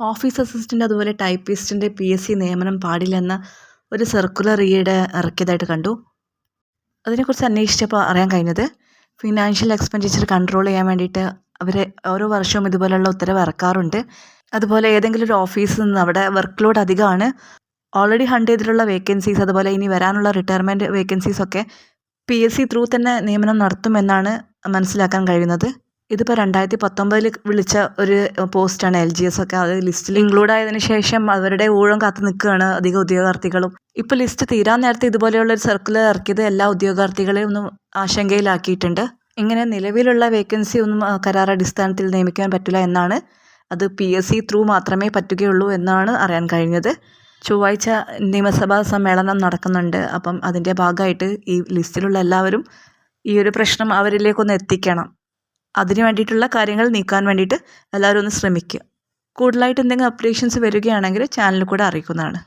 Office assistant അതുപോലെ ടൈപ്പിസ്റ്റിന്റെ P S C നിയമനം പാടില്ലെന്ന ഒരു സർക്കുലർ ഈയിടെ ഇറക്കിയതായിട്ട് കണ്ടു. അതിനെക്കുറിച്ച് അന്വേഷിച്ചപ്പോൾ അറിയാൻ കഴിഞ്ഞത് ഫിനാൻഷ്യൽ എക്സ്പെൻഡിച്ചർ കൺട്രോൾ ചെയ്യാൻ വേണ്ടിയിട്ട് അവർ ഓരോ വർഷവും ഇതുപോലെയുള്ള ഉത്തരവ് ഇറക്കാറുണ്ട്. അതുപോലെ ഏതെങ്കിലും ഒരു ഓഫീസിൽ നിന്ന് അവിടെ വർക്ക് ലോഡ് അധികമാണ്. ഓൾറെഡി ഹണ്ട് ചെയ്തിട്ടുള്ള വേക്കൻസീസ് അതുപോലെ ഇനി വരാനുള്ള റിട്ടയർമെന്റ് വേക്കൻസീസൊക്കെ പി എസ് സി ത്രൂ തന്നെ നിയമനം നടത്തുമെന്നാണ് മനസ്സിലാക്കാൻ കഴിയുന്നത്. ഇതിപ്പോൾ രണ്ടായിരത്തി പത്തൊമ്പതിൽ വിളിച്ച ഒരു പോസ്റ്റാണ് എൽ ജി എസ് ഒക്കെ. അത് ലിസ്റ്റിൽ ഇൻക്ലൂഡ് ആയതിനു ശേഷം അവരുടെ ഊഴം കാത്തു നിൽക്കുകയാണ് അധിക ഉദ്യോഗാർത്ഥികളും. ഇപ്പോൾ ലിസ്റ്റ് തീരാൻ നേരത്തെ ഇതുപോലെയുള്ള ഒരു സർക്കുലർ ഇറക്കിയത് എല്ലാ ഉദ്യോഗാർത്ഥികളെയും ഒന്നും ആശങ്കയിലാക്കിയിട്ടുണ്ട്. ഇങ്ങനെ നിലവിലുള്ള വേക്കൻസി ഒന്നും കരാർ അടിസ്ഥാനത്തിൽ നിയമിക്കാൻ പറ്റില്ല എന്നാണ്. അത് പി എസ് സി ത്രൂ മാത്രമേ പറ്റുകയുള്ളൂ എന്നാണ് അറിയാൻ കഴിഞ്ഞത്. ചൊവ്വാഴ്ച നിയമസഭാ സമ്മേളനം നടക്കുന്നുണ്ട്. അപ്പം അതിന്റെ ഭാഗമായിട്ട് ഈ ലിസ്റ്റിലുള്ള എല്ലാവരും ഈ ഒരു പ്രശ്നം അവരിലേക്കൊന്ന് എത്തിക്കണം. അതിന് വേണ്ടിയിട്ടുള്ള കാര്യങ്ങൾ നീക്കാൻ വേണ്ടിയിട്ട് എല്ലാവരും ഒന്ന് ശ്രമിക്കുക. കൂടുതലായിട്ട് എന്തെങ്കിലും അപ്ഡേഷൻസ് വരികയാണെങ്കിൽ ചാനലിൽ കൂടെ അറിയിക്കുന്നതാണ്.